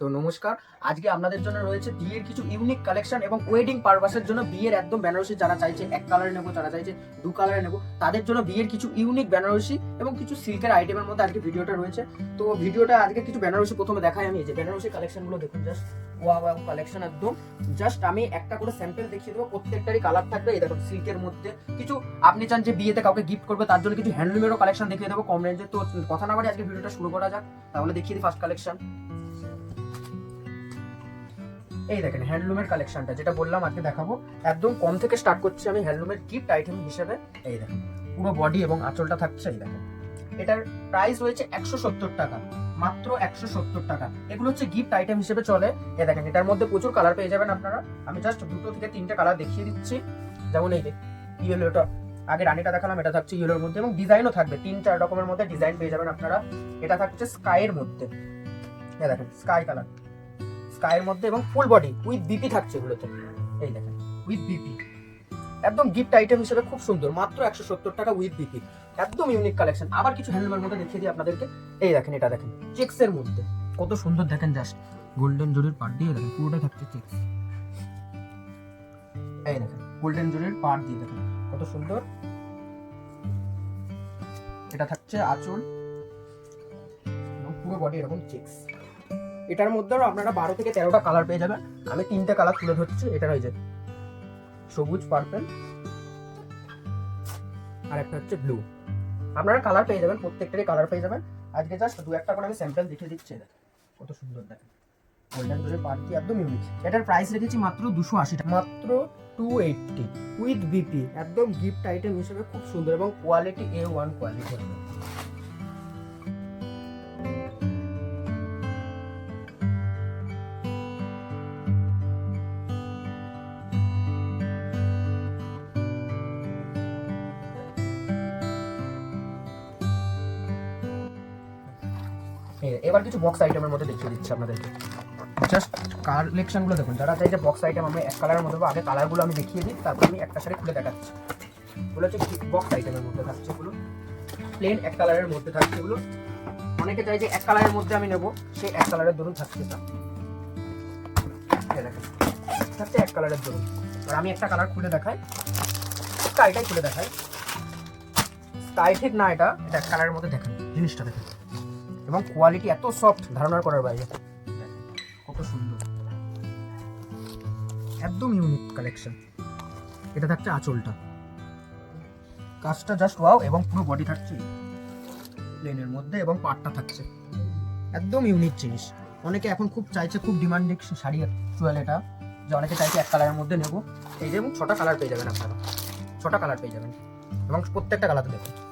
নমস্কার। আজকে আপনাদের জন্য রয়েছে বিয়ের কিছু ইউনিক কালেকশন এবং ওয়েডিং পারপাসের জন্য বিয়ের একদম বেনারসি যারা চাইছে, এক কালারে নেব, যারা চাইছে দু কালারে নেব, তাদের জন্য বিয়ের কিছু ইউনিক বেনারসি এবং কিছু সিল্কের আইটেমের মধ্যে আজকে ভিডিওটা রয়েছে। তো ভিডিওটা আজকে কিছু বেনারসি প্রথমে দেখাই আমি যে বেনারসি কালেকশনগুলো দেখুন জাস্ট ওয়া ওয়া কালেকশন একদম। জাস্ট আমি একটা করে স্যাম্পল দেখিয়ে দেবো, প্রত্যেকটারই কালার থাকবে। এই দেখুন সিল্কের মধ্যে কিছু, আপনি চান যে বিয়েতে কাউকে গিফট করবে, তার জন্য কিছু হ্যান্ডলুমেরও কালেকশন দেখিয়ে দেবো কম রেঞ্জে তো কথা না বাড়ি আজকে ভিডিওটা শুরু করা যাক, তাহলে দেখিয়ে দিই ফার্স্ট কালেকশন এই দেখেন হ্যান্ডলুমের কালেকশনটা যেটা বললাম আজকে দেখাবো। একদম কম থেকে স্টার্ট করছি আমি হ্যান্ডলুমের গিফট আইটেম হিসেবে। এই দেখেন, পুরো বডি এবং আঁচলটা থাকছে এই দেখেন। এটার প্রাইস রয়েছে একশো সত্তর টাকা, মাত্র একশো সত্তর টাকা। এগুলো হচ্ছে গিফট আইটেম হিসেবে চলে। এ দেখেন, এটার মধ্যে প্রচুর কালার পেয়ে যাবেন আপনারা। আমি জাস্ট দুটো থেকে তিনটে কালার দেখিয়ে দিচ্ছি। যেমন এই যে ইয়েলোটা আগে রানিটা দেখালাম, এটা থাকছে ইয়েলোর মধ্যে এবং ডিজাইনও থাকবে। তিন, চার রকমের মধ্যে ডিজাইন পেয়ে যাবেন আপনারা। এটা থাকছে স্কাইয়ের মধ্যে। দেখেন স্কাই কালার স্কাইয়ের মধ্যে এবং ফুল বডি উইথ বিপি থাকছে এগুলোতে। এই দেখেন, উইথ বিপি। একদম গিফট আইটেম হিসেবে খুব সুন্দর, মাত্র একশো সত্তর টাকা উইথ বিপি। একদম ইউনিক কালেকশন আবার কিছু হ্যান্ডলুমের মধ্যে দেখিয়ে দিই আপনাদেরকে। এই দেখেন, এটা দেখেন চেক্স এর মধ্যে। কত সুন্দর দেখেন জাস্ট গোল্ডেন জরির পার্ট দিয়ে দেখেন পুরোটা থাকছে চেক্স এই দেখেন গোল্ডেন জরির পার্ট দিয়ে দেখেন, কত সুন্দর। এটা থাকছে আঁচল। পুরো বডি এরকম চেক্স এটার মধ্যেও আপনারা বারো থেকে তেরোটা কালার পেয়ে যাবেন। আমি তিনটে কালার তুলে ধরছি, এটা রয়েছে সবুজ পার্পেল আর একটা হচ্ছে ব্লু আপনারা কালার পেয়ে যাবেন, প্রত্যেকটারই কালার পেয়ে যাবেন। আজকে জাস্ট দু একটা করে আমি স্যাম্পল দেখিয়ে দিচ্ছি এটা কত সুন্দর দেখেন। গোল্ডেন জোরের পার্টি একদম ইউনিক এটার প্রাইস রেখেছি মাত্র দুশো আশি টাকা। মাত্র টু এইটটি উইথ বিপি একদম গিফট আইটেম হিসেবে খুব সুন্দর এবং কোয়ালিটি এ ওয়ান কোয়ালিটি এবার কিছু বক্স আইটেমের মধ্যে দেখিয়ে দিচ্ছি আপনাদেরকে। জাস্ট কালেকশনগুলো দেখুন। যারা চাই যে বক্স আইটেম আমি এক কালারের মধ্যে আগে কালারগুলো আমি দেখিয়ে দিই, তারপর আমি একটা সাথে খুলে দেখাচ্ছি। এগুলো হচ্ছে বক্স আইটেমের মধ্যে থাকছে এগুলো। প্লেন এক কালারের মধ্যে থাকছে এগুলো। অনেকে চাই যে এক কালারের মধ্যে আমি নেব, সেই এক কালারের ধরুন থাকছে না থাকছে এক কালারের ধরুন আর আমি একটা কালার খুলে দেখাই। স্কাইটাই খুলে দেখাই। স্কাই ঠিক না এটা এটা এক কালারের মধ্যে দেখেন, জিনিসটা দেখেন। এবং কোয়ালিটি এত সফট ধারণার করার বাইরে। কত সুন্দর। একদম ইউনিক কালেকশন এটা থাকছে আঁচলটা। কাজটা জাস্ট ওয়াও এবং পুরো বডি থাকছে প্লেনের মধ্যে এবং পাটটা থাকছে। একদম ইউনিক জিনিস। অনেকে এখন খুব চাইছে, খুব ডিমান্ডিং শাড়ি অ্যাকচুয়াল এটা, যে অনেকে চাইছে এক কালারের মধ্যে নেব। এই যে এবং ছটা কালার পেয়ে যাবেন আপনারা। ছটা কালার পেয়ে যাবেন। এবং প্রত্যেকটা কালার দেখুন।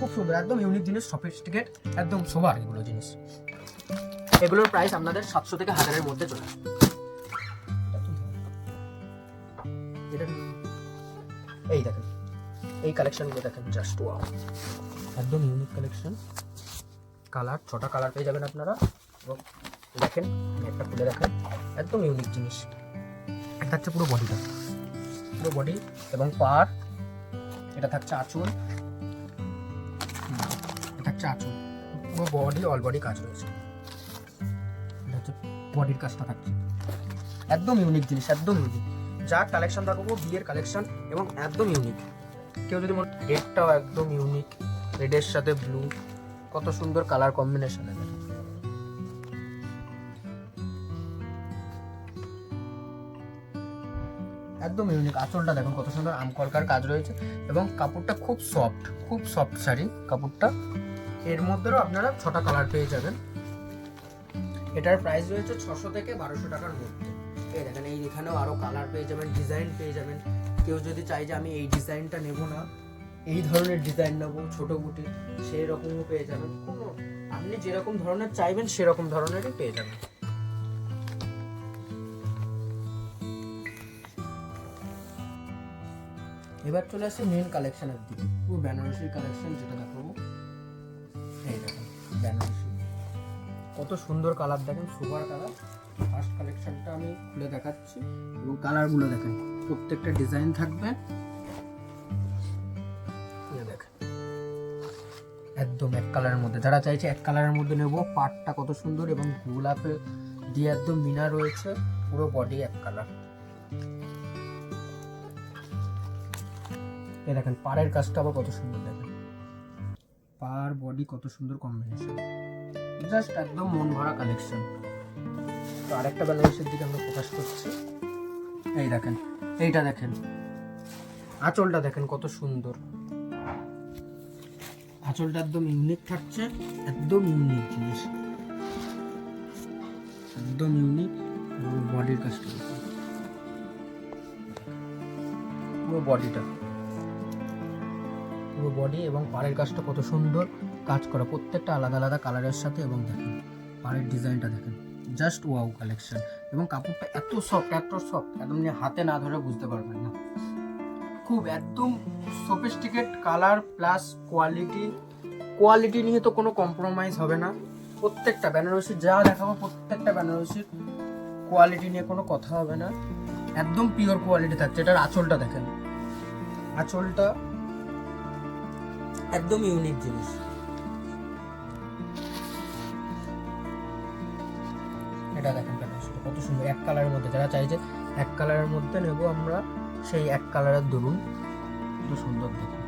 খুব সুন্দর, একদম ইউনিক জিনিস সফিস্টিকেট একদম সোবার এগুলো জিনিস। এগুলোর প্রাইস আপনাদের সাতশো থেকে হাজারের মধ্যে চলে আসবে। এই দেখেন, এই কালেকশনগুলো দেখেন জাস্ট ওয়াও একদম ইউনিক কালেকশন কালার ছটা কালার পেয়ে যাবেন আপনারা। এবং দেখেন একটা খুলে দেখেন, একদম ইউনিক জিনিস। এটা থাকছে পুরো বডিটা পুরো বডি এবং পার, এটা থাকছে আঁচল। আঁচল পুরো বডি অল বডি কাজ রয়েছে। হচ্ছে বডির কাজটা থাকছে। একদম ইউনিক জিনিস, একদম ইউনিক যা কালেকশন দেখাবো, বিয়ের কালেকশন এবং একদম ইউনিক কেউ যদি মনে রেডটাও একদম ইউনিক রেডের সাথে ব্লু কত সুন্দর কালার কম্বিনেশন একদম ইউনিক আঁচলটা দেখুন, কত সুন্দর। আমকলকার কাজ রয়েছে এবং কাপড়টা খুব সফট খুব সফট শাড়ি। কাপড়টা এর মধ্যেও আপনারা ছটা কালার পেয়ে যাবেন। এটার প্রাইস রয়েছে ছশো থেকে বারোশো টাকার মধ্যে। এই দেখেন, এই এখানেও আরও কালার পেয়ে যাবেন ডিজাইন পেয়ে যাবেন। কেউ যদি চাই যে আমি এই ডিজাইনটা নেব না, এই ধরনের ডিজাইন নেব, ছোটো বুটি সেই রকমও পেয়ে যাবেন। কোনো, আপনি যেরকম ধরনের চাইবেন, সেরকম ধরনেরই পেয়ে যাবেন। এবার চলে আসছে মেন কালেকশনের দিকে। পুরো বেনারসির কালেকশন যেটা দেখাবো। কত সুন্দর কালার দেখেন, সুপার কালার। ফার্স্ট কালেকশনটা আমি খুলে দেখাচ্ছি এবং কালারগুলো দেখেন, প্রত্যেকটা ডিজাইন থাকবে। একদম এক কালারের মধ্যে। যারা চাইছে এক কালারের মধ্যে নেব পাটটা কত সুন্দর এবং গোলাপের দিয়ে একদম মিনা রয়েছে, পুরো বডি এক কালার। এই দেখেন, পাড়ের কাজটা আবার কত সুন্দর দেখেন। পার বডি কত সুন্দর কম্বিনেশন জাস্ট একদম মন ভরা কালেকশন তো আরেকটা বেনারসের দিকে আমরা প্রকাশ করছি। এই দেখেন, এইটা দেখেন। আঁচলটা দেখেন কত সুন্দর। আঁচলটা একদম ইউনিক থাকছে, একদম ইউনিক জিনিস। একদম ইউনিক এবং বডির কাজটা। পুরো বডিটা বডি এবং পাড়ের কাজটা কত সুন্দর কাজ করা। প্রত্যেকটা আলাদা আলাদা কালারের সাথে এবং দেখেন, পাড়ের ডিজাইনটা দেখেন। জাস্ট ওয়াও কালেকশন এবং কাপড়টা এত সফট এত সফট একদম হাতে না ধরে বুঝতে পারবেন না। খুব একদম sophisticated colour plus quality quality নিয়ে তো কোনো কম্প্রোমাইজ হবে না। প্রত্যেকটা বেনারসি যা দেখাবো, প্রত্যেকটা বেনারসির কোয়ালিটি নিয়ে কোনো কথা হবে না। একদম পিওর কোয়ালিটি থাকছে। এটার আঁচলটা দেখেন। আঁচলটা একদম ইউনিক জিনিস। এটা দেখেন কত সুন্দর, এক কালারের মধ্যে, যারা চাই যে এক কালারের মধ্যে নেব আমরা, সেই এক কালারের দরুন। কত সুন্দর দেখেন।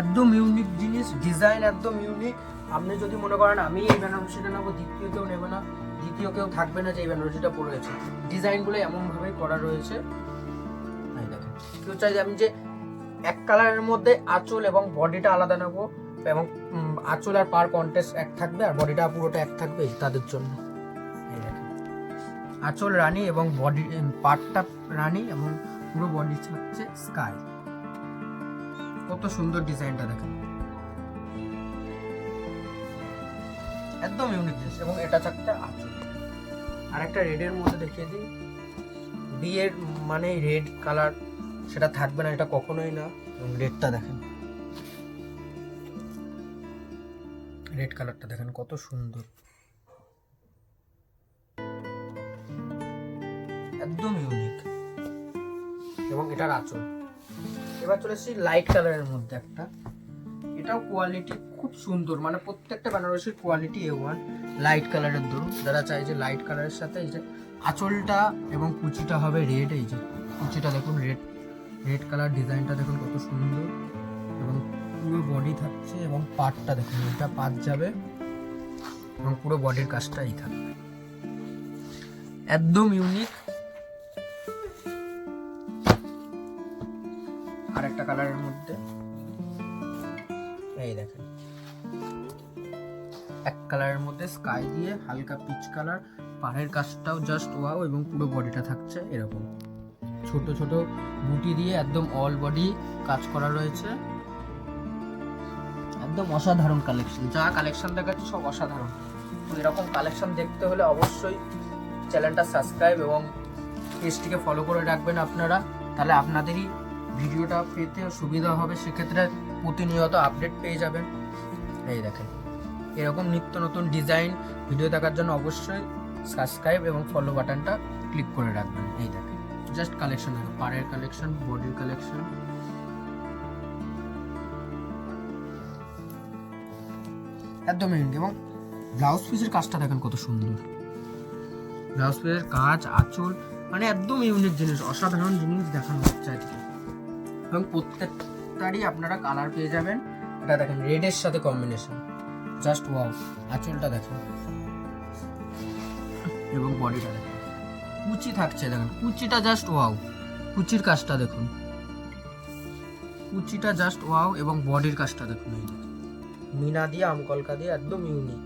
একদম ইউনিক জিনিস ডিজাইন একদম ইউনিক আপনি যদি মনে করেন আমি এই বেনারসিটা নেব দ্বিতীয় কেউ নেবে না দ্বিতীয় কেউ থাকবে না যে এই বেনারসিটা পরে রয়েছে ডিজাইনগুলো এমনভাবেই করা রয়েছে। যে আমি যে এক কালারের মধ্যে আঁচল এবং বডিটা আলাদা নেব এবং আঁচল আর পার কন্টেস্ট এক থাকবে আর বডিটা পুরোটা এক থাকবে তাদের জন্য। আঁচল রানী এবং বডি পার্টটা রানী এবং পুরো বডি হচ্ছে স্কাই। কত সুন্দর ডিজাইনটা দেখেন। একদম ইউনিক জিনিস এবং এটা চারটা আঁচল। আর একটা রেডের মধ্যে দেখিয়ে দিই। বিয়ের মানে রেড কালার সেটা থাকবে না, এটা কখনোই না। এবং রেডটা দেখেন। রেড কালারটা দেখেন, কত সুন্দর। একদম ইউনিক এবং এটার আঁচল। এবার চলে এসেছি লাইট কালারের মধ্যে একটা। এটাও কোয়ালিটি খুব সুন্দর মানে প্রত্যেকটা বেনারসির কোয়ালিটি এ ওয়ান লাইট কালারের ধরুন, যারা চাই যে লাইট কালারের সাথে এই যে আঁচলটা এবং কুচিটা হবে রেড এই যে কুচিটা দেখুন রেড রেড কালার ডিজাইনটা দেখুন কত সুন্দর এবং পুরো বডি থাকছে এবং পাটটা দেখুন এটা পাত যাবে এবং পুরো বডির কাজটা এই থাকবে। একদম ইউনিক আর একটা কালারের মধ্যে। এই দেখেন। এক কালারের মধ্যে স্কাই দিয়ে হালকা পিচ কালার পাড়ের কাজটাও জাস্ট ওয়াও এবং পুরো বডিটা থাকছে এরকম। ছোট ছোট বুটি দিয়ে একদম অল বডি কাজ করা রয়েছে। একদম অসাধারণ কালেকশন যা কালেকশন দেখাচ্ছে সব অসাধারণ। তো এরকম কালেকশন দেখতে হলে অবশ্যই চ্যানেলটা সাবস্ক্রাইব এবং পেজটিকে ফলো করে রাখবেন আপনারা। তাহলে আপনাদেরই ভিডিওটা পেতে সুবিধা হবে। সেক্ষেত্রে প্রতিনিয়ত আপডেট পেয়ে যাবেন। এই দেখেন। এরকম নিত্য নতুন ডিজাইন ভিডিও দেখার জন্য অবশ্যই সাবস্ক্রাইব এবং ফলো বাটনটা ক্লিক করে রাখবেন। এই দেখেন। জাস্ট কালেকশন দেখো পাড়ের কালেকশন বডির কালেকশন একদম ইউনিক এবং ব্লাউজ পিসের কাজটা দেখেন কত সুন্দর। ব্লাউজ পিসের কাজ, আঁচল মানে একদম ইউনিক জিনিস, অসাধারণ জিনিস দেখানো হচ্ছে আজকে। এবং প্রত্যেকটারই আপনারা কালার পেয়ে যাবেন। এটা দেখেন রেডের সাথে কম্বিনেশন জাস্ট ওয়াও আঁচলটা দেখেন। এবং বডিটা দেখেন। কুচি থাকছে, দেখেন। কুচিটা জাস্ট ওয়াও কুচির কাজটা দেখুন। কুচিটা জাস্ট ওয়াও এবং বডির কাজটা দেখুন এই মিনা দিয়ে, আমকলকা দিয়ে একদম ইউনিক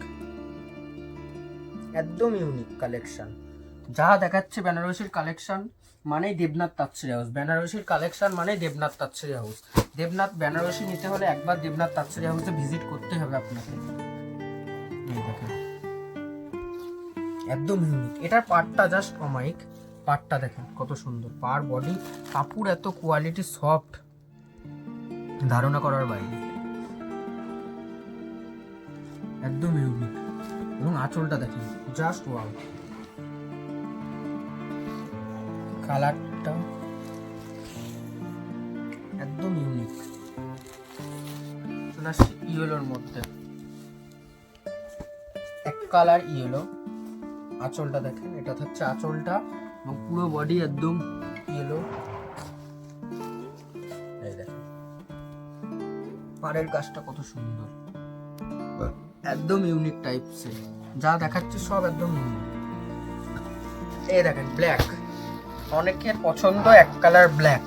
একদম ইউনিক কালেকশন যা দেখাচ্ছে বেনারসির কালেকশন মানেই দেবনাথ তাচ্ছিরি হাউস বেনারসির কালেকশন মানেই দেবনাথ তাচ্ছিরি হাউস দেবনাথ, বেনারসি নিতে হলে একবার দেবনাথ তাচ্ছিরি হাউসে ভিজিট করতে হবে আপনাকে। একদম ইউনিক এটার পার্টটা জাস্ট অমাইক পার্টটা দেখেন কত সুন্দর। পার বডি কাপড় এত কোয়ালিটি সফট ধারণা করার বাইরে। একদম ইউনিক এবং আঁচলটা দেখেন জাস্ট ওয়াও কালারটা একদম ইউনিক ইয়েলোর মধ্যে। এক কালার ইয়েলো আঁচলটা দেখেন, এটা থাকছে আঁচলটা এবং পুরো বডি একদম ইয়েলো এই দেখেন, পাড়ের কাজটা কত সুন্দর। একদম ইউনিক টাইপসের যা দেখাচ্ছে সব একদম এই দেখেন ব্ল্যাক অনেকের পছন্দ এক কালার ব্ল্যাক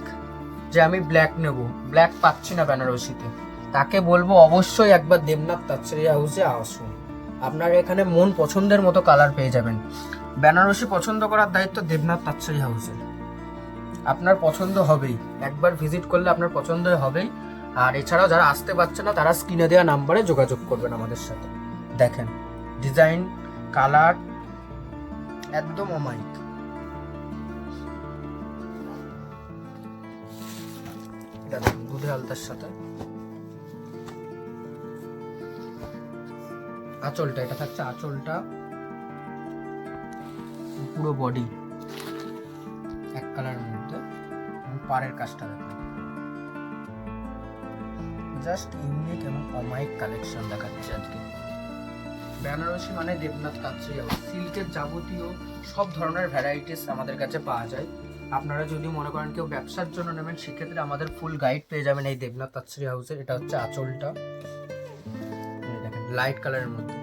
যে আমি ব্ল্যাক নেব। ব্ল্যাক পাচ্ছি না বেনারসিতে। তাকে বলব অবশ্যই একবার দেবনাথ তাচ্ছারি হাউসে আসুন। আপনার এখানে মন পছন্দের মতো কালার পেয়ে যাবেন। বেনারসি পছন্দ করার দায়িত্ব দেবনাথ তাচ্ছারি হাউসের আপনার পছন্দ হবেই। একবার ভিজিট করলে আপনার পছন্দ হবেই। আর এছাড়াও যারা আসতে পারছে না, তারা স্ক্রিনে দেওয়া নাম্বারে যোগাযোগ করবেন আমাদের সাথে। দেখেন ডিজাইন কালার একদম দেখুন দুধে আলতার সাথে। আঁচলটা, এটা থাকছে আঁচলটা। পুরো বডি এক কালার মধ্যে। পাড়ের কাজটা দেখুন জাস্ট ইউনিক এবং অমাইক কালেকশন দেখাচ্ছে আজকে। বেনারসি মানে দেবনাথ কাছে সিল্কের যাবতীয় সব ধরনের ভ্যারাইটিস আমাদের কাছে পাওয়া যায়। আপনারা যদি মনে করেন কেউ ব্যবসার জন্য নেবেন, সেক্ষেত্রে আমাদের ফুল গাইড পেয়ে যাবেন এই দেবনাথ তাৎসরি হাউসের এটা হচ্ছে আঁচলটা। লাইট কালারের মধ্যে।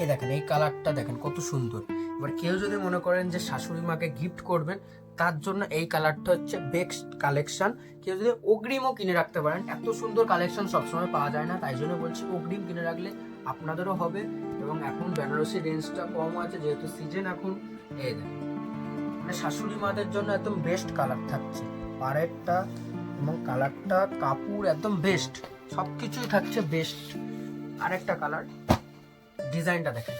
এই দেখেন, এই কালারটা দেখেন কত সুন্দর। এবার কেউ যদি মনে করেন যে শাশুড়ি মাকে গিফট করবেন, তার জন্য এই কালারটা হচ্ছে বেস্ট কালেকশন কেউ যদি অগ্রিমও কিনে রাখতে পারেন, এত সুন্দর কালেকশন সবসময় পাওয়া যায় না, তাই জন্য বলছি অগ্রিম কিনে রাখলে আপনাদেরও হবে এবং এখন বেনারসি রেঞ্জটা কম আছে, যেহেতু সিজন এখন। এই দেখেন মানে শাশুড়ি মাদের জন্য একদম বেস্ট কালার থাকছে। পাড়েরটা এবং কালারটা কাপড় একদম বেস্ট সব কিছুই থাকছে বেস্ট আরেকটা কালার ডিজাইনটা দেখেন।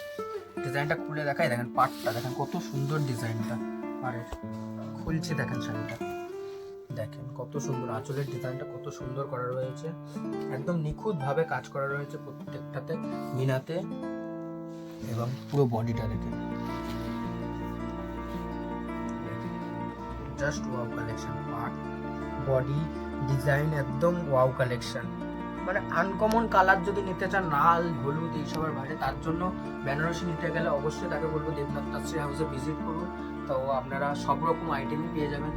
ডিজাইনটা খুলে দেখাই, দেখেন পাটটা, দেখেন কত সুন্দর ডিজাইনটা পাড়ের খুলছে দেখেন শাড়িটা। দেখেন কত সুন্দর, আঁচলের ডিজাইনটা কত সুন্দর করা রয়েছে। একদম নিখুঁতভাবে কাজ করা রয়েছে প্রত্যেকটাতে, মিনাতে এবং পুরো বডিটা দেখেন। Just wow collection part body design একদম ওয়াও কালেকশন মানে আনকমন কালার যদি নিতে চান, লাল, হলুদ এইসবের বাইরে, তার জন্য বেনারসি নিতে গেলে অবশ্যই তাকে বলব দেবনাথ তাশ্রী হাউসে ভিজিট করুন। তো আপনারা সব রকম আইটেমই পেয়ে যাবেন।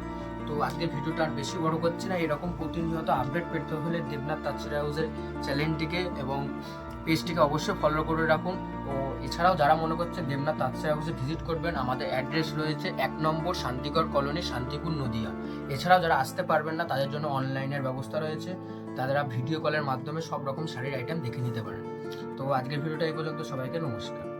তো আজকে ভিডিওটা আর বেশি বড় করছি না, এরকম প্রতিনিয়ত আপডেট পেতে হলে দেবনাথ তাছরা হাউসের চ্যানেলটিকে এবং পেজটিকে অবশ্যই ফলো করে রাখুন। ও, এছাড়াও যারা মনে করছে দেবনাথ তাছরা হাউসে ভিজিট করবেন, আমাদের অ্যাড্রেস রয়েছে এক নম্বর শান্তিকর কলোনি শান্তিপুর নদিয়া। এছাড়াও যারা আসতে পারবেন না, তাদের জন্য অনলাইনের ব্যবস্থা রয়েছে। তারা ভিডিও কলের মাধ্যমে সব রকম শাড়ির আইটেম দেখে নিতে পারেন। তো আজকের ভিডিওটা এই পর্যন্ত। সবাইকে নমস্কার।